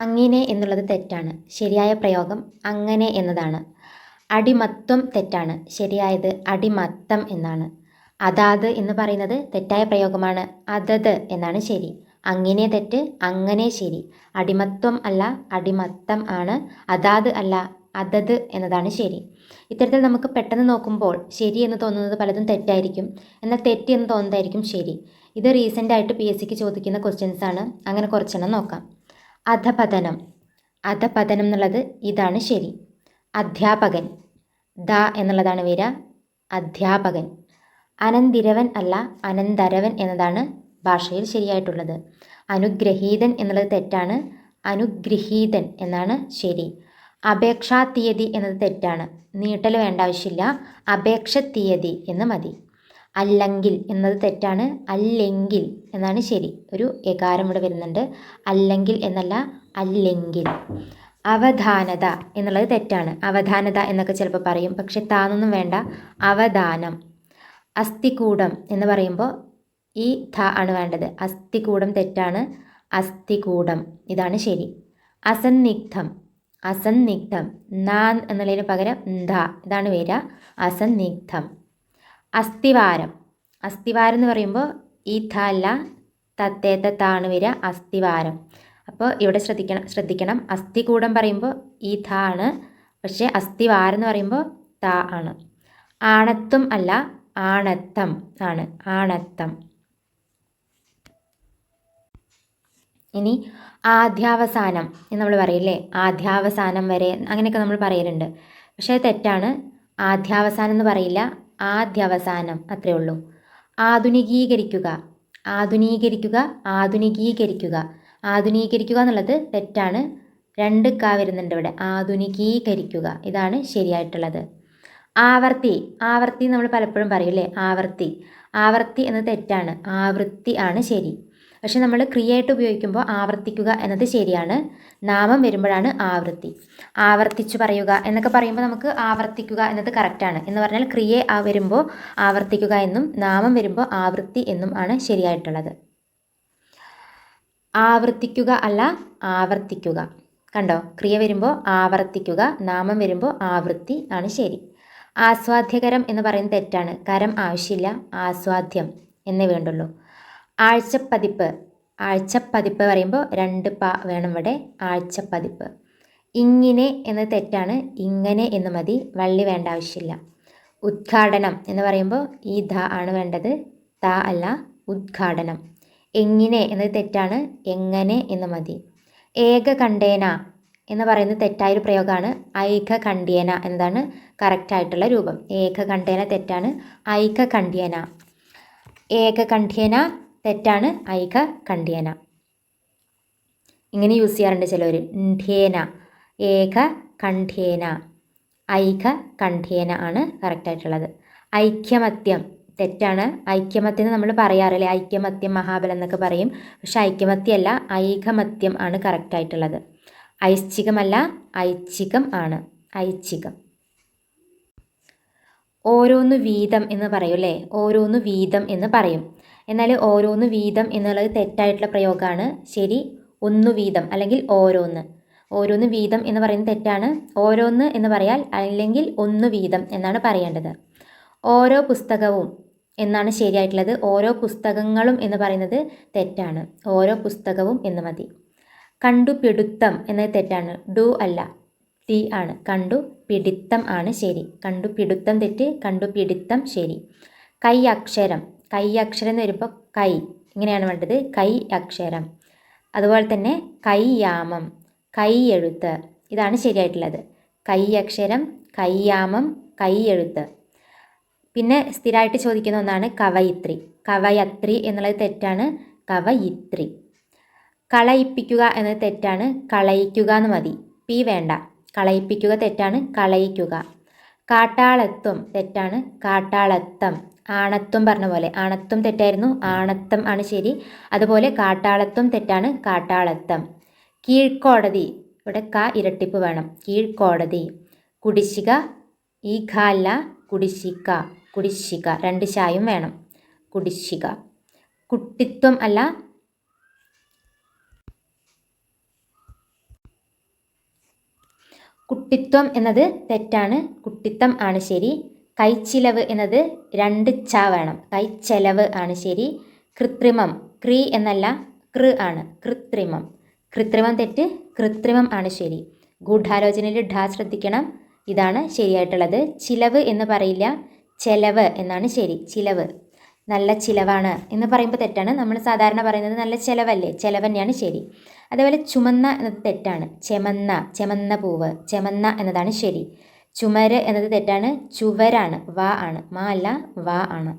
അങ്ങനെ എന്നുള്ളത് തെറ്റാണ്. ശരിയായ പ്രയോഗം അങ്ങനെ എന്നതാണ്. അടിമത്വം തെറ്റാണ്. ശരിയായത് അടിമത്തം എന്നാണ്. അതാത് എന്ന് പറയുന്നത് തെറ്റായ പ്രയോഗമാണ്. അതത് എന്നാണ് ശരി. അങ്ങനെ തെറ്റ് അങ്ങനെ ശരി. അടിമത്വം അല്ല അടിമത്തം ആണ്. അതാത് അല്ല അതത് എന്നതാണ് ശരി. ഇത്തരത്തിൽ നമുക്ക് പെട്ടെന്ന് നോക്കുമ്പോൾ ശരി എന്ന് തോന്നുന്നത് പലതും തെറ്റായിരിക്കും. എന്നാൽ തെറ്റ് എന്ന് തോന്നുന്നതായിരിക്കും ശരി. ഇത് റീസെന്റായിട്ട് പി എസ് സിക്ക് ചോദിക്കുന്ന ക്വസ്റ്റ്യൻസ് ആണ്. അങ്ങനെ കുറച്ചെണ്ണം നോക്കാം. അധപതനം. അധപതനം എന്നുള്ളത് ഇതാണ് ശരി. അധ്യാപകൻ. ദ എന്നുള്ളതാണ് വരിക. അധ്യാപകൻ. അനന്തിരവൻ അല്ല അനന്തരവൻ എന്നതാണ് ഭാഷയിൽ ശരിയായിട്ടുള്ളത്. അനുഗ്രഹീതൻ എന്നുള്ളത് തെറ്റാണ്. അനുഗ്രഹീതൻ എന്നാണ് ശരി. അപേക്ഷാ തീയതി എന്നത് തെറ്റാണ്. നീട്ടൽ വേണ്ട ആവശ്യമില്ല. അപേക്ഷ തീയതി എന്ന് മതി. അല്ലെങ്കിൽ എന്നത് തെറ്റാണ്. അല്ലെങ്കിൽ എന്നാണ് ശരി. ഒരു എകാരം ഇവിടെ വരുന്നുണ്ട്. അല്ലെങ്കിൽ എന്നല്ല അല്ലെങ്കിൽ. അവധാനത എന്നുള്ളത് തെറ്റാണ്. അവധാനത എന്നൊക്കെ ചിലപ്പോൾ പറയും. പക്ഷെ താന്നൊന്നും വേണ്ട. അവധാനം. അസ്ഥികൂടം എന്ന് പറയുമ്പോൾ ഈ ധ ആണ് വേണ്ടത്. അസ്ഥികൂടം തെറ്റാണ്. അസ്ഥികൂടം. ഇതാണ് ശരി. അസന്നിഗ്ധം. അസന്നിഗ്ധം. നാൻ എന്നുള്ളതിന് പകരം ധ. ഇതാണ് വരിക. അസന്നിഗ്ധം. അസ്ഥിവാരം. അസ്ഥിവാരം എന്ന് പറയുമ്പോൾ ഈ ധല തത്തേത്ത താണ് വരിക അസ്ഥിവാരം. അപ്പോൾ ഇവിടെ ശ്രദ്ധിക്കണം ശ്രദ്ധിക്കണം. അസ്ഥികൂടം പറയുമ്പോൾ ഈ ധ ആണ്. പക്ഷേ അസ്ഥിവാരം എന്ന് പറയുമ്പോൾ ത ആണ്. ആണത്വം അല്ല ആണത്തം ആണ്. ആണത്തം ഇനി ആദ്യാവസാനം എന്ന് നമ്മൾ പറയില്ലേ? ആദ്യാവസാനം വരെ അങ്ങനെയൊക്കെ നമ്മൾ പറയലുണ്ട്. പക്ഷേ അത് തെറ്റാണ്. ആദ്യാവസാനം എന്ന് പറയില്ല. ആദ്യാവസാനം അത്രേ ഉള്ളൂ. ആധുനികീകരിക്കുക. ആധുനീകരിക്കുക ആധുനികീകരിക്കുക. ആധുനീകരിക്കുക എന്നുള്ളത് തെറ്റാണ്. രണ്ട് ക വരുന്നുണ്ട് ഇവിടെ. ആധുനികീകരിക്കുക. ഇതാണ് ശരിയായിട്ടുള്ളത്. ആവർത്തി. ആവർത്തി നമ്മൾ പലപ്പോഴും പറയൂലേ ആവർത്തി. ആവർത്തി എന്നത് തെറ്റാണ്. ആവൃത്തി ആണ് ശരി. പക്ഷെ നമ്മൾ ക്രിയയായിട്ട് ഉപയോഗിക്കുമ്പോൾ ആവർത്തിക്കുക എന്നത് ശരിയാണ്. നാമം വരുമ്പോഴാണ് ആവൃത്തി ആവർത്തിച്ചു പറയുക എന്നൊക്കെ പറയുമ്പോൾ നമുക്ക് ആവർത്തിക്കുക എന്നത് കറക്റ്റാണ് എന്ന് പറഞ്ഞാൽ ക്രിയ വരുമ്പോൾ ആവർത്തിക്കുക എന്നും നാമം വരുമ്പോൾ ആവൃത്തി എന്നും ആണ് ശരിയായിട്ടുള്ളത്. ആവർത്തിക്കുക അല്ല ആവർത്തിക്കുക. കണ്ടോ? ക്രിയ വരുമ്പോൾ ആവർത്തിക്കുക നാമം വരുമ്പോൾ ആവൃത്തി ആണ് ശരി. ആസ്വാദ്യകരം എന്ന് പറയുന്നത് തെറ്റാണ്. കരം ആവശ്യമില്ല ആസ്വാദ്യം എന്നേ വേണ്ടുള്ളൂ. ആഴ്ചപ്പതിപ്പ്. ആഴ്ചപ്പതിപ്പ് പറയുമ്പോൾ രണ്ട് പ വേണം ഇവിടെ. ആഴ്ചപ്പതിപ്പ്. ഇങ്ങനെ എന്നത് തെറ്റാണ്. ഇങ്ങനെ എന്ന് മതി. വള്ളി വേണ്ട ആവശ്യമില്ല. ഉദ്ഘാടനം എന്ന് പറയുമ്പോൾ ഈ ധ ആണ് വേണ്ടത്. ത അല്ല ഉദ്ഘാടനം. എങ്ങനെ എന്നത് തെറ്റാണ്. എങ്ങനെ എന്ന് മതി. ഏക കണ്ടേന എന്ന് പറയുന്നത് തെറ്റായൊരു പ്രയോഗമാണ്. ഐകകണ്ഠ്യേന എന്നതാണ് കറക്റ്റായിട്ടുള്ള രൂപം. ഏക ഏകകണ്ഠേന തെറ്റാണ്. ഐകകണ്ഠ്യേന ഏകകണ്ഠ്യേന തെറ്റാണ്. ഐക കണ്ഠ്യേന ഇങ്ങനെ യൂസ് ചെയ്യാറുണ്ട് ചിലവർ ഠേന. ഏക കണ്ഠ്യേന ഐക കണ്ഠ്യേന ആണ് കറക്റ്റായിട്ടുള്ളത് ഐക്യമത്യം. തെറ്റാണ്. ഐക്യമത്യം എന്ന് നമ്മൾ പറയാറില്ലേ? ഐക്യമത്യം മഹാബലം എന്നൊക്കെ പറയും. പക്ഷെ ഐക്യമത്യമല്ല ഐകമത്യം ആണ് കറക്റ്റായിട്ടുള്ളത് ഐച്ഛികമല്ല ഐച്ഛികം ആണ്. ഐച്ഛികം. ഓരോന്ന് വീതം എന്ന് പറയും അല്ലേ? ഓരോന്ന് വീതം എന്ന് പറയും. എന്നാൽ ഓരോന്ന് വീതം എന്നുള്ളത് തെറ്റായിട്ടുള്ള പ്രയോഗമാണ്. ശരി ഒന്ന് വീതം അല്ലെങ്കിൽ ഓരോന്ന്. ഓരോന്ന് വീതം എന്ന് പറയുന്നത് തെറ്റാണ്. ഓരോന്ന് എന്ന് പറയാൽ അല്ലെങ്കിൽ ഒന്ന് വീതം എന്നാണ് പറയേണ്ടത്. ഓരോ പുസ്തകവും എന്നാണ് ശരിയായിട്ടുള്ളത്. ഓരോ പുസ്തകങ്ങളും എന്ന് പറയുന്നത് തെറ്റാണ്. ഓരോ പുസ്തകവും എന്ന് മതി. കണ്ടുപിടുത്തം എന്നത് തെറ്റാണ്. ഡു അല്ല. ടി ആണ്. കണ്ടു പിടിത്തം ആണ് ശരി. കണ്ടു പിടുത്തം തെറ്റ് കണ്ടു പിടിത്തം ശരി. കൈ അക്ഷരം. കൈ അക്ഷരം എന്ന് വരുമ്പോൾ കൈ. ഇങ്ങനെയാണ് വേണ്ടത്. കൈ അക്ഷരം. അതുപോലെ തന്നെ കൈയാമം കൈ എഴുത്ത്. ഇതാണ് ശരിയായിട്ടുള്ളത്. കൈ അക്ഷരം കൈയാമം കൈ എഴുത്ത്. പിന്നെ സ്ഥിരമായിട്ട് ചോദിക്കുന്ന ഒന്നാണ് കവയിത്രി. കവയത്രി എന്നുള്ളത് തെറ്റാണ്. കവയിത്രി. കളയിപ്പിക്കുക എന്നത് തെറ്റാണ്. കളയിക്കുക എന്ന് മതി. പി വേണ്ട. കളയിപ്പിക്കുക തെറ്റാണ് കളയിക്കുക. കാട്ടാളത്വം തെറ്റാണ് കാട്ടാളത്തം. ആണത്വം പറഞ്ഞ പോലെ ആണത്വം തെറ്റായിരുന്നു ആണത്തം ആണ് ശരി. അതുപോലെ കാട്ടാളത്വം തെറ്റാണ് കാട്ടാളത്തം. കീഴ്ക്കോടതി ഇവിടെ ക ഇരട്ടിപ്പ് വേണം. കീഴ്ക്കോടതി. കുടിശ്ശിക ഈ ഖല്ല കുടിശ്ശിക. കുടിശ്ശിക രണ്ട് ചായും വേണം. കുടിശ്ശിക. കുട്ടിത്വം അല്ല കുട്ടിത്വം എന്നത് തെറ്റാണ് കുട്ടിത്തം ആണ് ശരി. കൈച്ചിലവ് എന്നത് രണ്ട് ച വേണം. കൈച്ചെലവ് ആണ് ശരി. കൃത്രിമം ക്രി എന്നല്ല കൃ ആണ്. കൃത്രിമം. കൃത്രിമം തെറ്റ് കൃത്രിമം ആണ് ശരി. ഗൂഢാലോചനയിൽ ഢ ശ്രദ്ധിക്കണം. ഇതാണ് ശരിയായിട്ടുള്ളത്. ചിലവ് എന്ന് പറയില്ല. ചെലവ് എന്നാണ് ശരി. ചിലവ്. നല്ല ചിലവാണ് എന്ന് പറയുമ്പോൾ തെറ്റാണ്. നമ്മൾ സാധാരണ പറയുന്നത് നല്ല ചിലവല്ലേ? ചിലവ് തന്നെയാണ് ശരി. അതേപോലെ ചുമന്ന എന്നത് തെറ്റാണ്. ചെമന്ന ചെമന്ന പൂവ് ചെമന്ന എന്നതാണ് ശരി. ചുമര് എന്നത് തെറ്റാണ്. ചുവരാണ്. വ ആണ്. മാ അല്ല വ ആണ്.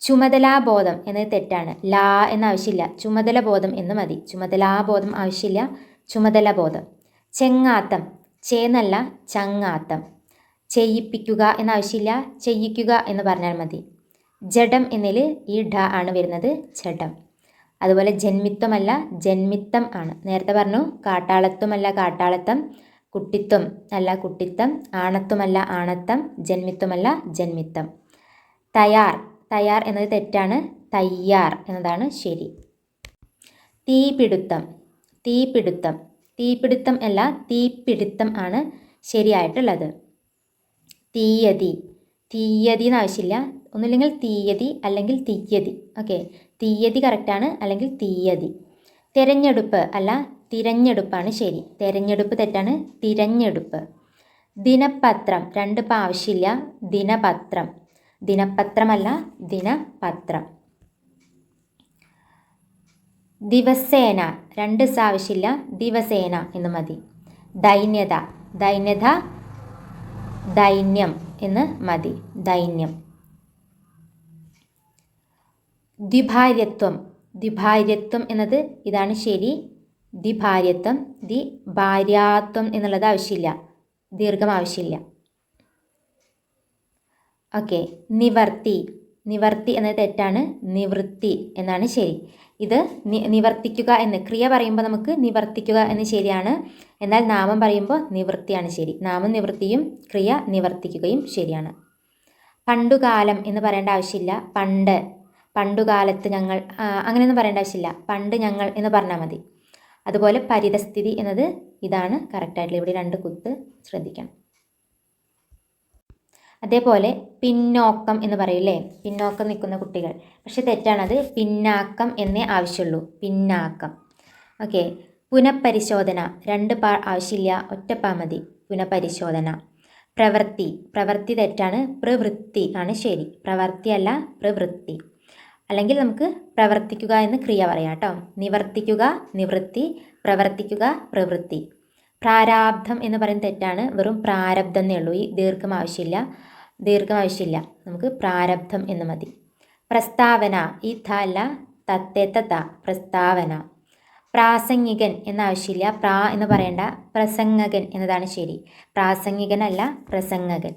ചുമതലാബോധം എന്നത് തെറ്റാണ്. ലാ എന്ന ആവശ്യമില്ല. ചുമതല ബോധം എന്ന് മതി. ചുമതലാബോധം ആവശ്യമില്ല. ചുമതല ബോധം ചെങ്ങാത്തം. ചേന്നല്ല ചങ്ങാത്തം. ചെയ്യിപ്പിക്കുക എന്ന ആവശ്യമില്ല. ചെയ്യിക്കുക എന്ന് പറഞ്ഞാൽ മതി. ജഡം എന്നതിൽ ഈ ഡ ആണ് വരുന്നത് ജഡം. അതുപോലെ ജന്മിത്വമല്ല ജന്മിത്തം ആണ്. നേരത്തെ പറഞ്ഞു കാട്ടാളത്വമല്ല കാട്ടാളത്തം കുട്ടിത്വം അല്ല കുട്ടിത്തം ആണത്വമല്ല ആണത്തം ജന്മിത്വമല്ല ജന്മിത്തം തയ്യാർ തയ്യാർ എന്നത് തെറ്റാണ് തയ്യാർ എന്നതാണ് ശരി. തീപിടുത്തം തീപിടുത്തം തീപിടുത്തം അല്ല തീപിടുത്തം ആണ് ശരിയായിട്ടുള്ളത്. തീയതി തീയതി എന്ന് ആവശ്യമില്ല ഒന്നുമില്ലെങ്കിൽ തീയതി അല്ലെങ്കിൽ തീയതി ഓക്കെ തീയതി കറക്റ്റാണ് അല്ലെങ്കിൽ തീയതി. തിരഞ്ഞെടുപ്പ് അല്ല തിരഞ്ഞെടുപ്പാണ് ശരി. തിരഞ്ഞെടുപ്പ് തെറ്റാണ് തിരഞ്ഞെടുപ്പ്. ദിനപത്രം രണ്ട് ഇപ്പം ആവശ്യമില്ല. ദിനപത്രം. ദിനപത്രമല്ല ദിനപത്രം. ദിവസേന രണ്ട് ആവശ്യമില്ല. ദിവസേന എന്ന് മതി. ദൈന്യത. ദൈന്യത ദൈന്യം എന്ന് മതി. ദൈന്യം. ദ്വിഭാര്യത്വം. ദ്വിഭാര്യത്വം എന്നത് ഇതാണ് ശരി. ദ്വിഭാര്യത്വം ദി ഭാര്യാത്വം എന്നുള്ളത് ആവശ്യമില്ല. ദീർഘം ആവശ്യമില്ല. ഓക്കെ. നിവർത്തി. നിവർത്തി എന്നത് തെറ്റാണ്. നിവൃത്തി എന്നാണ് ശരി. ഇത് നിവർത്തിക്കുക എന്ന് ക്രിയ പറയുമ്പോൾ നമുക്ക് നിവർത്തിക്കുക എന്ന് ശരിയാണ്. എന്നാൽ നാമം പറയുമ്പോൾ നിവൃത്തിയാണ് ശരി. നാമം നിവൃത്തിയും ക്രിയ നിവർത്തിക്കുകയും ശരിയാണ്. പണ്ടുകാലം എന്ന് പറയേണ്ട ആവശ്യമില്ല. പണ്ട്. പണ്ടുകാലത്ത് ഞങ്ങൾ അങ്ങനെയൊന്നും പറയേണ്ട ആവശ്യമില്ല. പണ്ട് ഞങ്ങൾ എന്ന് പറഞ്ഞാൽ മതി. അതുപോലെ പരിതസ്ഥിതി എന്നത് ഇതാണ് കറക്റ്റായിട്ടുള്ള ഇവിടെ രണ്ട് കുത്ത് ശ്രദ്ധിക്കണം. അതേപോലെ പിന്നോക്കം എന്ന് പറയില്ലേ പിന്നോക്കം നിൽക്കുന്ന കുട്ടികൾ. പക്ഷെ തെറ്റാണത്. പിന്നാക്കം എന്നേ ആവശ്യമുള്ളൂ. പിന്നാക്കം. ഓക്കെ. പുനഃപരിശോധന. രണ്ട് പാ ആവശ്യമില്ല. ഒറ്റപ്പാ മതി. പുനഃപരിശോധന. പ്രവൃത്തി. പ്രവൃത്തി തെറ്റാണ്. പ്രവൃത്തി ആണ് ശരി. പ്രവൃത്തിയല്ല പ്രവൃത്തി. അല്ലെങ്കിൽ നമുക്ക് പ്രവർത്തിക്കുക എന്ന് ക്രിയ പറയാം കേട്ടോ. നിവർത്തിക്കുക നിവൃത്തി പ്രവർത്തിക്കുക പ്രവൃത്തി. പ്രാരാബ്ധം എന്ന് പറയുന്നത് തെറ്റാണ്. വെറും പ്രാരബ്ധം എന്നേ ഉള്ളൂ. ഈ ദീർഘം ആവശ്യമില്ല. ദീർഘം ആവശ്യമില്ല. നമുക്ക് പ്രാരബ്ധം എന്ന് മതി. പ്രസ്താവന. ഈ ത അല്ല തത്തേത്ത ത പ്രസ്താവന. പ്രാസംഗികൻ എന്നാവശ്യമില്ല പ്രാ എന്ന് പറയേണ്ട. പ്രസംഗകൻ എന്നതാണ് ശരി. പ്രാസംഗികനല്ല പ്രസംഗകൻ.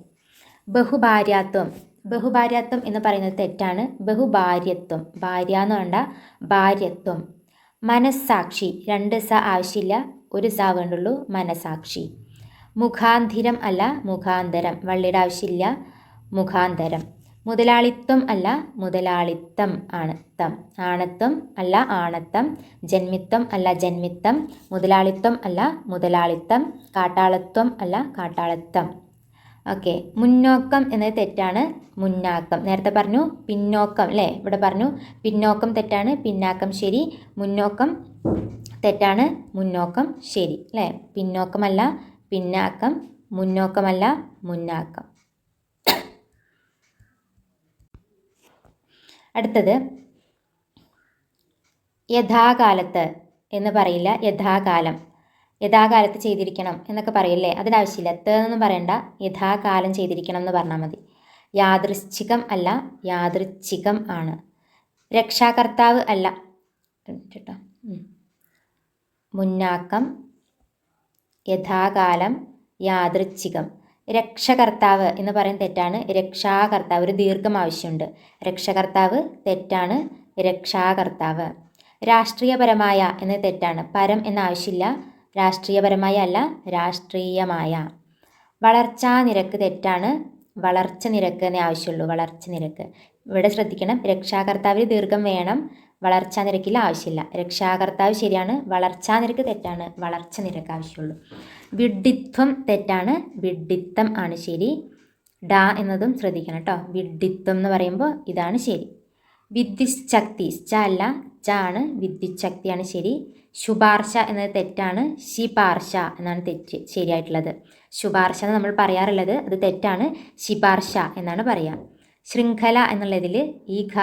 ബഹുഭാര്യാത്വം. ബഹുഭാര്യാത്വം എന്ന് പറയുന്നത് തെറ്റാണ്. ബഹുഭാര്യത്വം. ഭാര്യ എന്ന് വേണ്ട ഭാര്യത്വം. മനസ്സാക്ഷി. രണ്ട് സ ആവശ്യമില്ല ഒരു സ വേണ്ടുള്ളൂ മനസാക്ഷി മുഖാന്തിരം അല്ല മുഖാന്തരം. വള്ളിയുടെ ആവശ്യമില്ല മുഖാന്തരം. മുതലാളിത്വം അല്ല മുതലാളിത്തം ആണ്. തം ആണത്വം അല്ല ആണത്തം ജന്മിത്വം അല്ല ജന്മിത്തം മുതലാളിത്വം അല്ല മുതലാളിത്തം. കാട്ടാളത്വം അല്ല കാട്ടാളത്തം ഓക്കെ മുന്നോക്കം എന്നത് തെറ്റാണ് മുന്നാക്കം. നേരത്തെ പറഞ്ഞു പിന്നോക്കം അല്ലേ? ഇവിടെ പറഞ്ഞു പിന്നോക്കം തെറ്റാണ് പിന്നാക്കം ശരി. മുന്നോക്കം തെറ്റാണ് മുന്നോക്കം ശരി അല്ലേ? പിന്നോക്കമല്ല പിന്നാക്കം മുന്നോക്കമല്ല മുന്നാക്കം. അടുത്തത് യഥാകാലത്ത് എന്ന് പറയില്ല യഥാകാലം. യഥാകാലത്ത് ചെയ്തിരിക്കണം എന്നൊക്കെ പറയില്ലേ? അതിന്റെ ആവശ്യമില്ല പറയണ്ട. യഥാകാലം ചെയ്തിരിക്കണം എന്ന് പറഞ്ഞാൽ മതി. യാദൃശ്ചികം അല്ല യാദൃച്ഛികം ആണ്. രക്ഷാകർത്താവ് അല്ല. കേട്ടോ. മുന്നാക്കം യഥാകാലം യാദൃച്ഛികം. രക്ഷകർത്താവ് എന്ന് പറയുന്ന തെറ്റാണ്. രക്ഷാകർത്താവ് ഒരു ദീർഘം ആവശ്യമുണ്ട്. രക്ഷകർത്താവ് തെറ്റാണ്. രക്ഷാകർത്താവ്. രാഷ്ട്രീയപരമായ എന്ന തെറ്റാണ്. പരം എന്ന ആവശ്യമില്ല. രാഷ്ട്രീയപരമായ അല്ല രാഷ്ട്രീയമായ. വളർച്ചാ നിരക്ക് തെറ്റാണ്. വളർച്ച നിരക്ക് എന്നേ ആവശ്യമുള്ളൂ. വളർച്ച നിരക്ക്. ഇവിടെ ശ്രദ്ധിക്കണം. രക്ഷാകർത്താവിൽ ദീർഘം വേണം. വളർച്ചാ നിരക്കിൽ ആവശ്യമില്ല. രക്ഷാകർത്താവ് ശരിയാണ്. വളർച്ചാ നിരക്ക് തെറ്റാണ്. വളർച്ച നിരക്ക് ആവശ്യമുള്ളൂ. വിഡ്ഢിത്വം തെറ്റാണ്. വിഡ്ഢിത്തം ആണ് ശരി. ഡ എന്നതും ശ്രദ്ധിക്കണം കേട്ടോ വിഡ്ഢിത്വം എന്ന് പറയുമ്പോൾ ഇതാണ് ശരി. വിദ്യുശക്തി ച അല്ല ച ആണ് വിദ്യുശക്തിയാണ് ശരി. ശുപാർശ എന്നത് തെറ്റാണ്. ശിപാർശ എന്നാണ് തെറ്റ് ശരിയായിട്ടുള്ളത്. ശുപാർശ എന്ന് നമ്മൾ പറയാറുള്ളത് അത് തെറ്റാണ്. ശിപാർശ എന്നാണ് പറയുക ശൃംഖല എന്നുള്ളതിൽ ഈ ഘ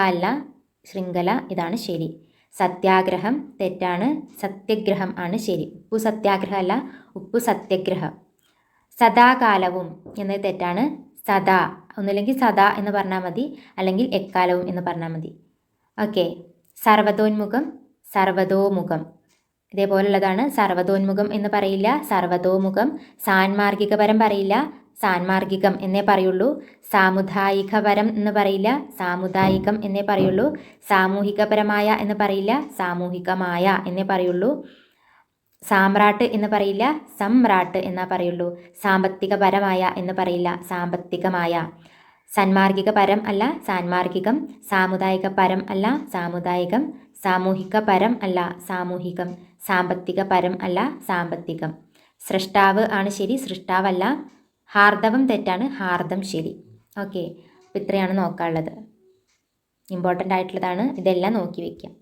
ശൃംഖല ഇതാണ് ശരി. സത്യാഗ്രഹം തെറ്റാണ്. സത്യഗ്രഹം ആണ് ശരി. ഉപ്പു സത്യാഗ്രഹം അല്ല ഉപ്പു സത്യഗ്രഹം. സദാകാലവും എന്നത് തെറ്റാണ്. സദാ. ഒന്നില്ലെങ്കിൽ സദാ എന്ന് പറഞ്ഞാൽ മതി. അല്ലെങ്കിൽ എക്കാലവും എന്ന് പറഞ്ഞാൽ മതി. ഓക്കെ. സർവതോന്മുഖം സർവതോമുഖം. ഇതേപോലുള്ളതാണ് സർവതോന്മുഖം എന്ന് പറയില്ല. സർവതോമുഖം സാൻമാർഗികപരം പറയില്ല. സാൻമാർഗികം എന്നേ പറയുള്ളൂ. സാമുദായികപരം എന്ന് പറയില്ല. സാമുദായികം എന്നേ പറയുള്ളൂ. സാമൂഹികപരമായ എന്ന് പറയില്ല. സാമൂഹികമായ എന്നേ പറയുള്ളൂ. സാമ്രാട്ട് എന്ന് പറയില്ല സമ്രാട്ട് എന്നാ പറയുള്ളൂ. സാമ്പത്തികപരമായ എന്ന് പറയില്ല സാമ്പത്തികമായ. സന്മാർഗിക പരം അല്ല സാൻമാർഗികം. സാമുദായിക പരം അല്ല സാമുദായികം. സാമൂഹിക പരം അല്ല സാമൂഹികം. സാമ്പത്തിക പരം അല്ല സാമ്പത്തികം. സൃഷ്ടാവ് ആണ് ശരി സൃഷ്ടാവല്ല. ഹാർദവം തെറ്റാണ് ഹാർദം ശരി. ഓക്കെ അപ്പോൾ ഇത്രയാണ് നോക്കാനുള്ളത്. ഇമ്പോർട്ടന്റ് ആയിട്ടുള്ളതാണ് ഇതെല്ലാം നോക്കി വയ്ക്കാം